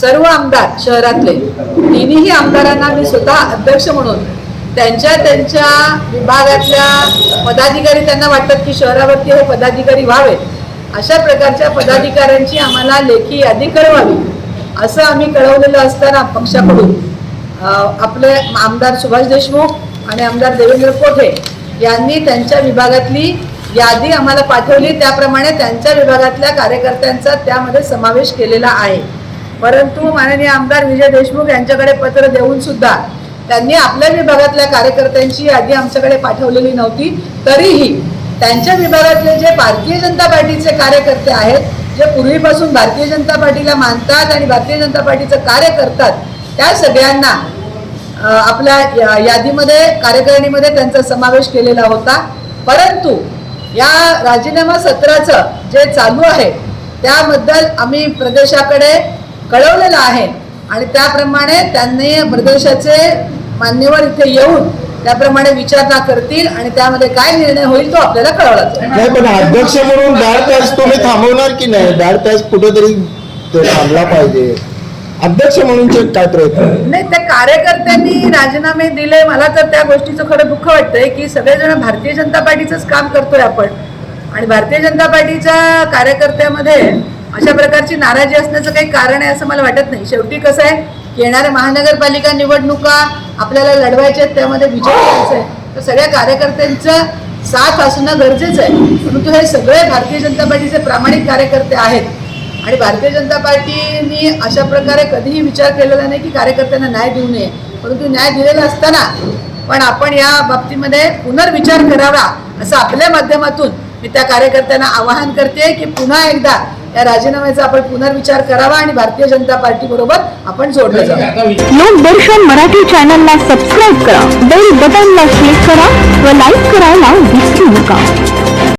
सर्व आमदार शहरातले तिन्ही आमदारांना मी स्वतः अध्यक्ष म्हणून त्यांच्या त्यांच्या विभागातल्या पदाधिकारी त्यांना वाटतात की शहरावरती हे पदाधिकारी व्हावेत अशा प्रकारच्या पदाधिकाऱ्यांची आम्हाला लेखी यादी कळवावी असं आम्ही कळवलेलं असताना पक्षाकडून आपले आमदार सुभाष देशमुख आणि आमदार देवेंद्र कोठे यांनी त्यांच्या विभागातली यादी आम्हाला पाठवली. त्याप्रमाणे त्यांच्या विभागातल्या कार्यकर्त्यांचा त्यामध्ये समावेश केलेला आहे. परंतु माननीय आमदार विजय देशमुख यांच्याकडे पत्र देऊन सुद्धा त्यांनी आपल्या विभागातल्या कार्यकर्त्यांची यादी आमच्याकडे पाठवलेली नव्हती. तरीही त्यांच्या विभागातले जे भारतीय जनता पार्टीचे कार्यकर्ते आहेत जे पूर्वीपासून भारतीय जनता पार्टीला मानतात आणि भारतीय जनता पार्टीचं कार्य करतात त्या सगळ्यांना आपल्या या- यादीमध्ये कार्यकारिणीमध्ये त्यांचा समावेश केलेला होता. परंतु या राजीनामा सत्राचं जे चालू आहे त्याबद्दल आम्ही प्रदेशाकडे कळवलेलं आहे. आणि त्याप्रमाणे त्यांनी प्रदेशाचे मान्यवर इथे येऊन त्याप्रमाणे विचारणा करतील आणि त्यामध्ये काय निर्णय होईल तो आपल्याला कळवला नाही पण अध्यक्ष म्हणून बॅड पॅच तुम्ही थांबवणार की नाही? बॅड पॅच कुठेतरी तो थांबला पाहिजे. अध्यक्ष म्हणूनचे काय प्रयत्न? नाही त्या कार्यकर्त्यांनी राजीनामे दिले. मला तर त्या गोष्टीचं खरं दुःख वाटतंय की सगळेजण भारतीय जनता पार्टीचंच काम करतोय आपण. आणि भारतीय जनता पार्टीच्या कार्यकर्त्यामध्ये अशा प्रकारची नाराजी असण्याचं काही कारण आहे असं मला वाटत नाही. शेवटी कसं आहे येणाऱ्या महानगरपालिका निवडणुका आपल्याला लढवायच्या आहेत त्यामध्ये विजय करायचा आहे. तर सगळ्या कार्यकर्त्यांचं साथ असणं गरजेचं आहे. परंतु हे सगळे भारतीय जनता पार्टीचे प्रामाणिक कार्यकर्ते आहेत. आणि भारतीय जनता पार्टीनी अशा प्रकारे कधीही विचार केलेला नाही की कार्यकर्त्यांना न्याय देऊ नये. परंतु न्याय दिलेला असताना पण आपण या बाबतीमध्ये पुनर्विचार करावा असं आपल्या माध्यमातून मी त्या कार्यकर्त्यांना आवाहन करते की पुन्हा एकदा या राजीनाम्याचा आपण पुनर्विचार करावा आणि भारतीय जनता पार्टी बरोबर आपण जोडलं जावं. लोकदर्शन मराठी चॅनलला सबस्क्राईब करा बेल बटनला क्लिक करा व लाईक करायला विसरू नका.